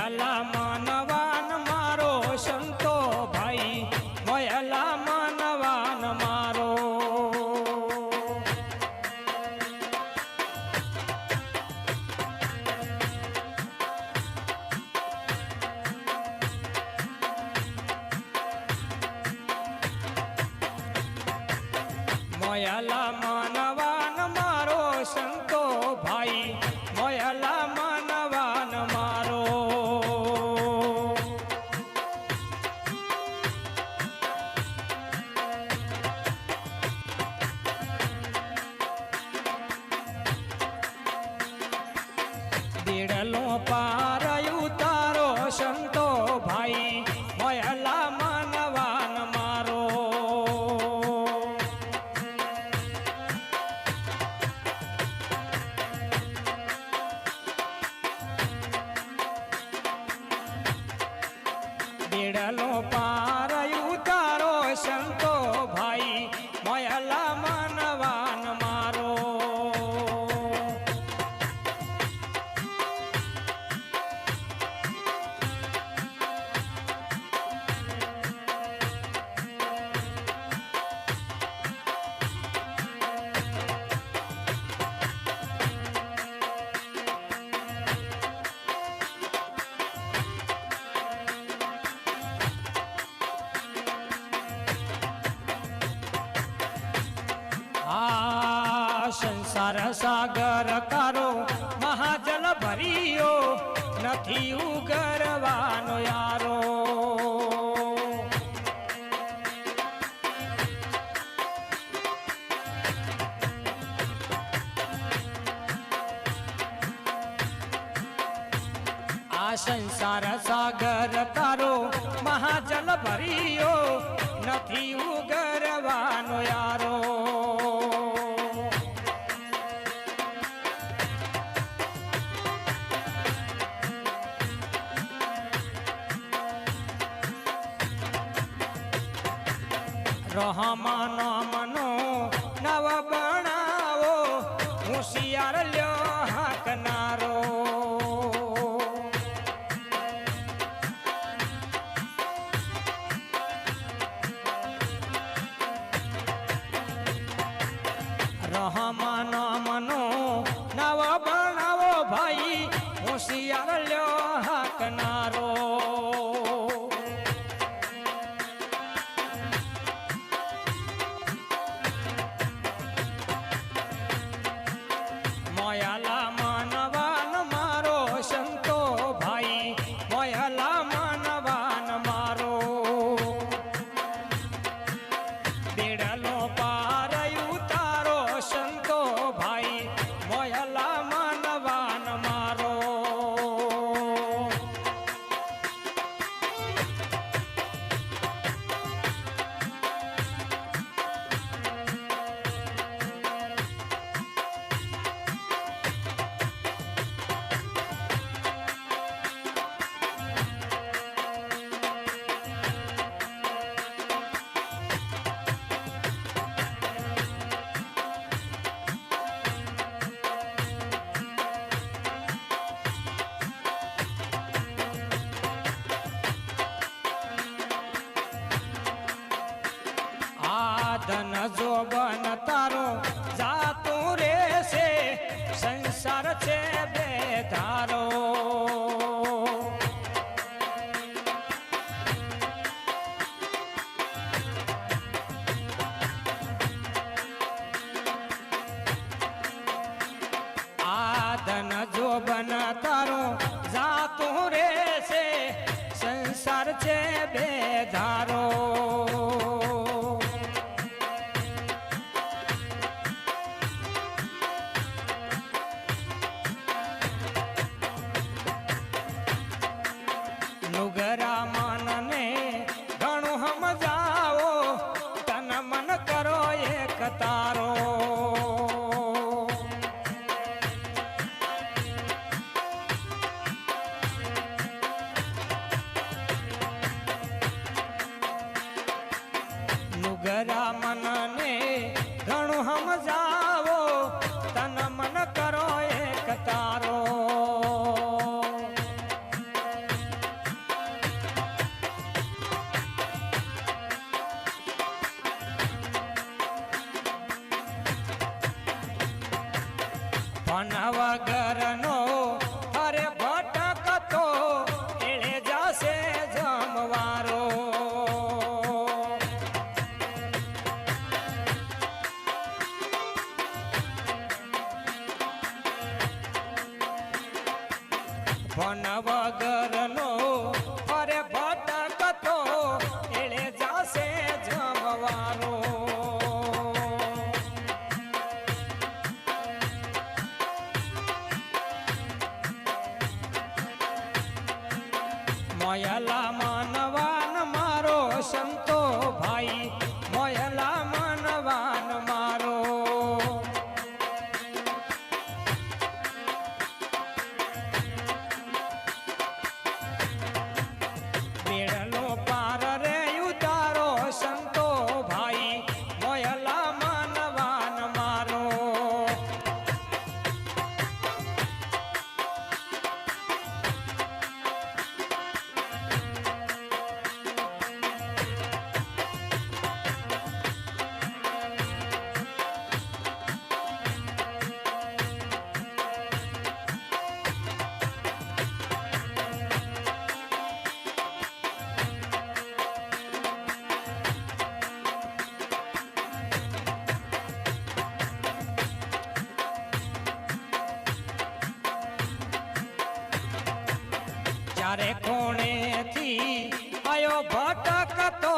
મોયાલા માનવાન મારો સંતો ભાઈ મોયાલા માનવાન મારો. મોયાલા બેડલો પાર આ સંસાર સાગર કારો, મહાજલ ભર્યો નથી ઉગરવાનો યારો. આ સંસાર સાગર તારો મહાજલ ભર્યો નથી ઉગરવાનો યારો. রহমান মন જોબન તારો જાતું રેશે સંસાર છે બે ધારો આદન જોબન તારો જાતું રેશે સંસાર છે બે ધારો વગરનો અરે ભટકતો એળે જશે જમવારો ભન મોયલા ચારે કોણેથી? આયો ભટકતો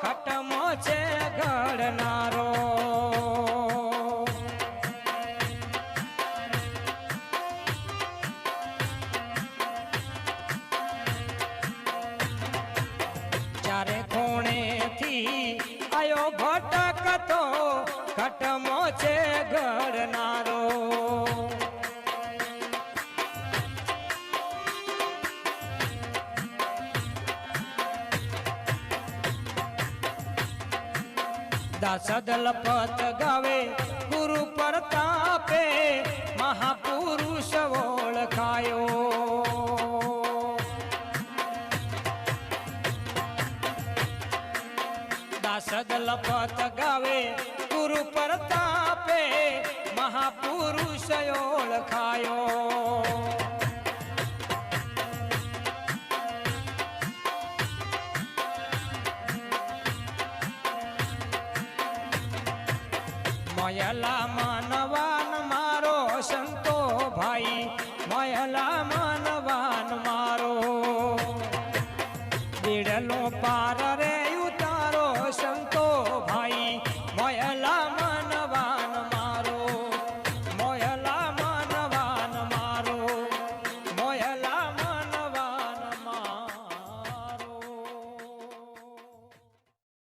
ખટમો છે ઘડનારો ચારે કોણેથી? આયો ભટકતો ખટમો છે ઘડનારો દાસદલ પત ગાવે ગુરુ પરતાપે મહાપુરુષ ઓળખાયો. દાસદલ પત ગાવે ગુરુ પરતાપે મહાપુરુષ ઓળખાયો. મયલા માનવાન મારો સંતો ભાઈ મયલા માનવાન મારો. બીડલો પાર રે